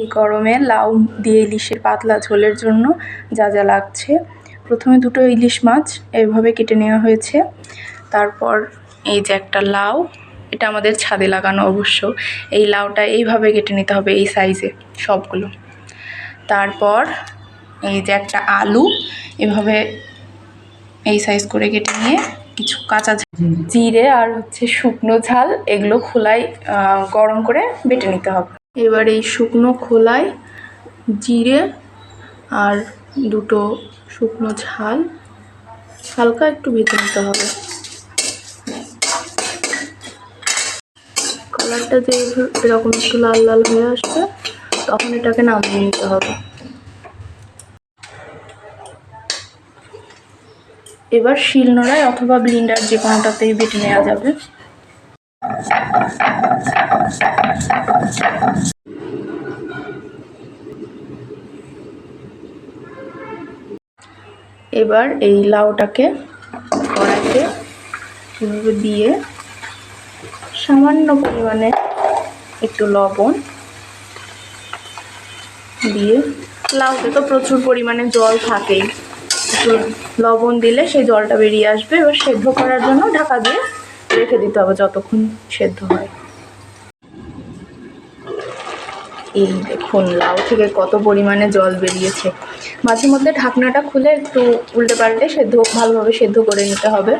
এই গরমে লাউ দিয়ে ইলিশের পাতলা ঝোলের জন্য যা যা লাগছে। প্রথমে দুটো ইলিশ মাছ এইভাবে কেটে নেওয়া হয়েছে। তারপর এই যে একটা লাউ এটা আমাদের ছাদে লাগানো অবশ্য। এই লাউটা এইভাবে কেটে নিতে হবে এই সাইজে সবগুলো। তারপর এই যে একটা আলু এভাবে এই সাইজ করে কেটে নিয়ে কিছু কাঁচা জিরে আর হচ্ছে শুকনো ঝাল এগুলো খোলায় গরম করে বেটে নিতে হবে। এবার এই শুকনো খোলায় জিরে আর দুটো শুকনো ঝাল। হালকা একটু ভেজে নিতে হবে। কালারটা যে এরকম একটু লাল লাল হয়ে আসবে, তখন এটাকে নামিয়ে নিতে হবে। এবার শিলনোড়ায় অথবা ব্লিন্ডার যে কোনোটাতেই বেটে নেওয়া যাবে। এবার এই লাউটাকে কড়াইতে এভাবে দিয়ে সামান্য পরিমাণে একটু লবণ দিয়ে, লাউতে তো প্রচুর পরিমাণে জল থাকেই। একটু লবণ দিলে সেই জলটা বেরিয়ে আসবে। এবার সেদ্ধ করার জন্য ঢাকা দিয়ে রেখে দিতে হবে যতক্ষণ সেদ্ধ হয়। এই দেখুন লাউ থেকে কত পরিমাণে জল বেরিয়েছে। মাঝে মধ্যে ঢাকনাটা খুলে একটু উল্টে পাল্টে সেদ্ধ ভালোভাবে সেদ্ধ করে নিতে হবে।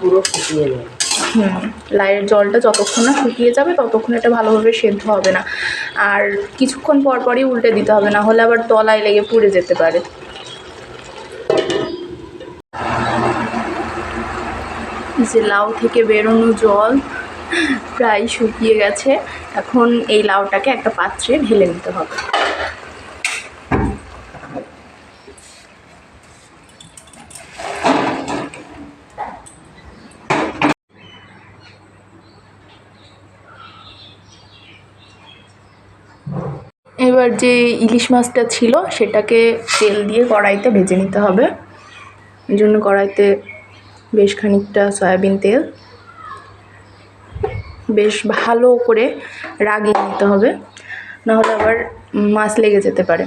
পুরো শুকিয়ে যাবে। হুম লাইয়ের জলটা যতক্ষণ না শুকিয়ে যাবে ততক্ষণ এটা ভালোভাবে সেদ্ধ হবে না। আর কিছুক্ষণ পর পরই উল্টে দিতে হবে না হলে আবার তলায় লেগে পুড়ে যেতে পারে। যে লাউ থেকে বেরোনো জল প্রায় শুকিয়ে গেছে। এখন এই লাউটাকে একটা পাত্রে ঢেলে নিতে হবে। এবার যে ইলিশ মাছটা ছিল, সেটাকে তেল দিয়ে কড়াইতে ভেজে নিতে হবে। এই জন্য কড়াইতে বেশ খানিকটা সয়াবিন তেল। বেশ ভালো করে রাগিয়ে নিতে হবে, নাহলে আবার মাছ লেগে যেতে পারে।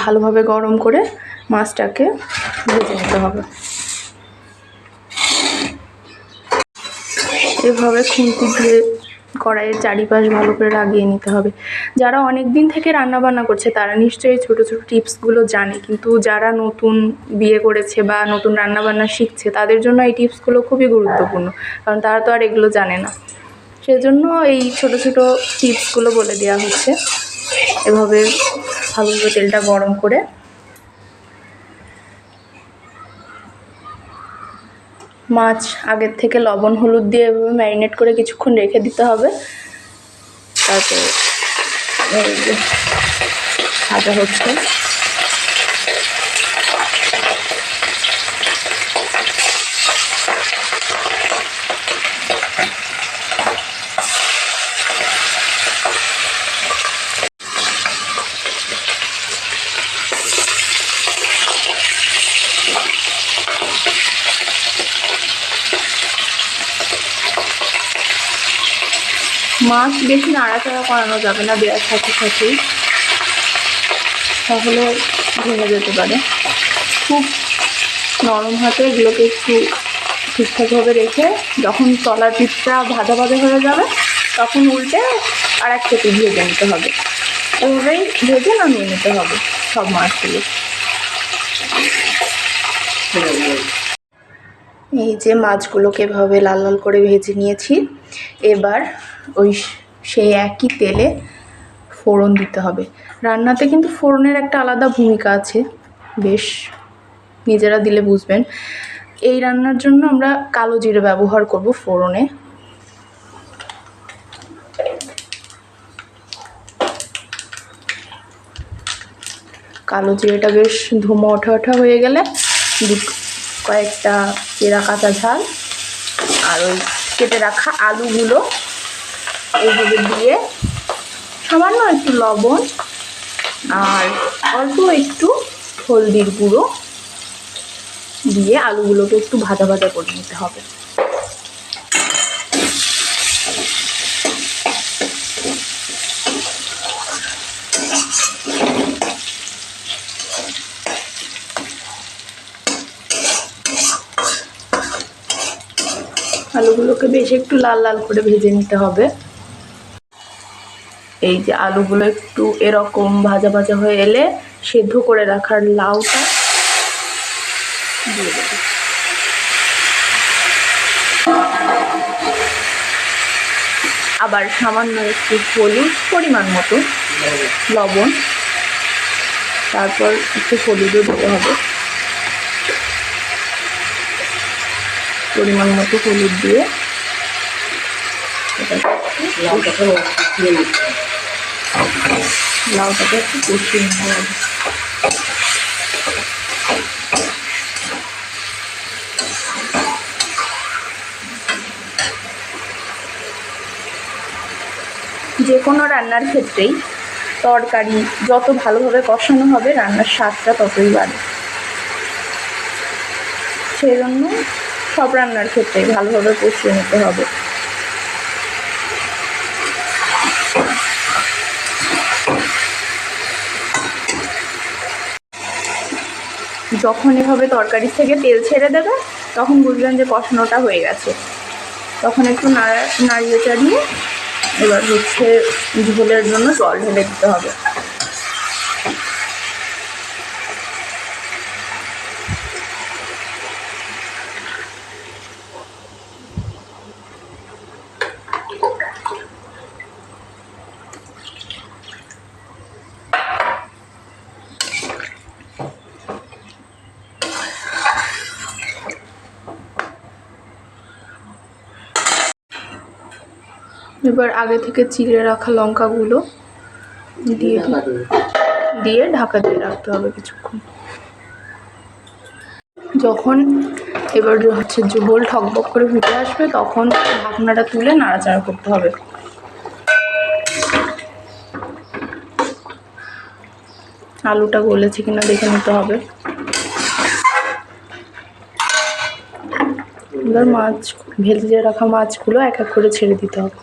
ভালোভাবে গরম করে মাছটাকে ভেজে নিতে হবে। এভাবে খুন্তি দিয়ে কড়াইয়ের চারিপাশ ভালো করে লাগিয়ে নিতে হবে। যারা অনেক দিন থেকে রান্না বান্না করছে, তারা নিশ্চয়ই ছোটো ছোটো টিপসগুলো জানে। কিন্তু যারা নতুন বিয়ে করেছে বা নতুন রান্না বান্না শিখছে, তাদের জন্য এই টিপসগুলো খুবই গুরুত্বপূর্ণ। কারণ তারা তো আর এগুলো জানে না। সেজন্য এই ছোট ছোট টিপসগুলো বলে দেওয়া হচ্ছে। এভাবে ভালোভাবে তেলটা গরম করে মাছ, আগের থেকে লবণ, হলুদ দিয়ে এভাবে ম্যারিনেট করে কিছুক্ষণ রেখে দিতে হবে। তারপরে ভাজা হচ্ছে। মাছ বেশি নাড়াচাড়া করানো যাবে না দেওয়ার সাথে সাথেই। তাহলে ভেঙে যেতে পারে। খুব নরম হাতে এগুলোকে একটু ঠিকঠাকভাবে রেখে যখন তলার পিঠটা ভাজা ভাজা হয়ে যাবে, তখন উল্টে আর এক থেকে ভেজে নিতে হবে। এভাবেই ভেজে নামিয়ে নিতে হবে সব মাছগুলো। এই যে মাছগুলোকে এভাবে লাল লাল করে ভেজে নিয়েছি। এবার ওই সেই একই তেলে ফোড়ন দিতে হবে। রান্নাতে কিন্তু ফোড়নের একটা আলাদা ভূমিকা আছে। বেশ, নিজেরা দিলে বুঝবেন। এই রান্নার জন্য আমরা কালো জিরে ব্যবহার করব ফোড়নে। কালো জিরেটা বেশ ধুমো ওঠা ওঠা হয়ে গেলে কয়েকটা চেরা কাঁচা ঝাল আর ওই কেটে রাখা আলুগুলো এইভাবে দিয়ে সামান্য একটু লবণ আর অল্প একটু হলদির গুঁড়ো দিয়ে আলুগুলোকে একটু ভাজা ভাজা করে নিতে হবে। আলুগুলোকে বেশ একটু লাল লাল করে ভেজে নিতে হবে। এই যে আলুগুলো একটু এরকম ভাজা ভাজা হয়ে এলে সেদ্ধ করে রাখার লাউটা আবার সামান্য একটু হলুদ পরিমাণ মতো, লবণ, তারপর একটু হলুদও দিতে হবে। পরিমাণ মতো হলুদ দিয়ে লাউটাকে একটু কষিয়ে নিতে হবে। যে কোনো রান্নার ক্ষেত্রেই তরকারি যত ভালোভাবে কষানো হবে, রান্নার স্বাদটা ততই বাড়ে। সেই জন্য সব রান্নার ক্ষেত্রেই ভালোভাবে কষিয়ে নিতে হবে। যখন এভাবে তরকারি থেকে তেল ছেড়ে দেবে, তখন বুঝবেন যে কষানোটা হয়ে গেছে। তখন একটু নাড়া নাড়িয়ে চাড়িয়ে এবার হচ্ছে ঝোলের জন্য জল ঢেলে দিতে হবে। এবার আগে থেকে চিড়ে রাখা লঙ্কাগুলো দিয়ে দিয়ে ঢাকা দিয়ে রাখতে হবে কিছুক্ষণ। যখন এবার হচ্ছে ঝোল ঠকবক করে ফুটে আসবে, তখন ঢাকনাটা তুলে নাড়াচাড়া করতে হবে। আলুটা গলেছে কিনা দেখে নিতে হবে। এবার মাছ, ভেজে রাখা মাছগুলো এক এক করে ছেড়ে দিতে হবে।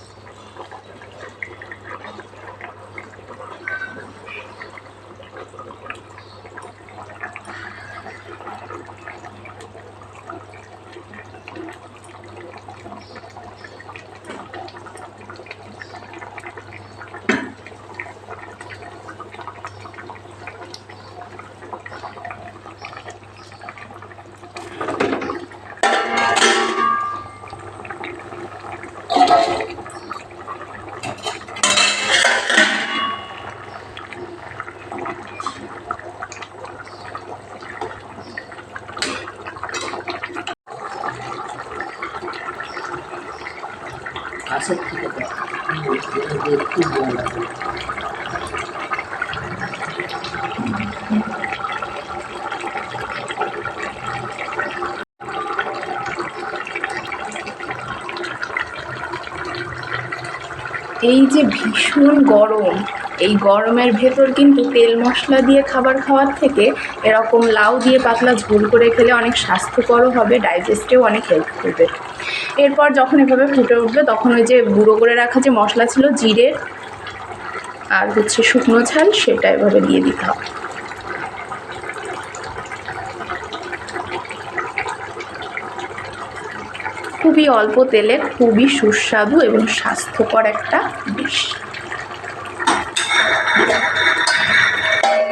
এই যে ভীষণ গরম, এই গরমের ভেতর কিন্তু তেল মশলা দিয়ে খাবার খাওয়ার থেকে এরকম লাউ দিয়ে পাতলা ঝোল করে খেলে অনেক স্বাস্থ্যকরও হবে, ডাইজেস্টেও অনেক হেল্প করবে। এরপর যখন এভাবে ফুটে উঠবে তখন ওই যে গুঁড়ো করে রাখা যে মশলা ছিল জিরের আর হচ্ছে শুকনো ঝাল, সেটা এভাবে দিয়ে দিতে হবে। খুবই অল্প তেলে, খুবই সুস্বাদু এবং স্বাস্থ্যকর একটা ডিশ।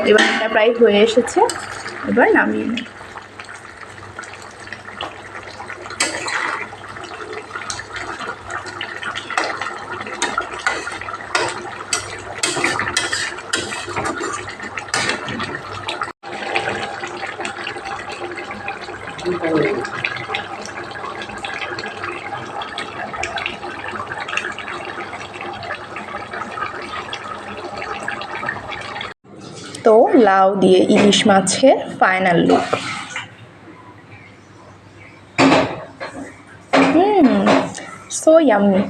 এবার এটা প্রায় হয়ে এসেছে, এবার নামিয়ে নিই। তো লাউ দিয়ে ইলিশ মাছের final look hmm so yummy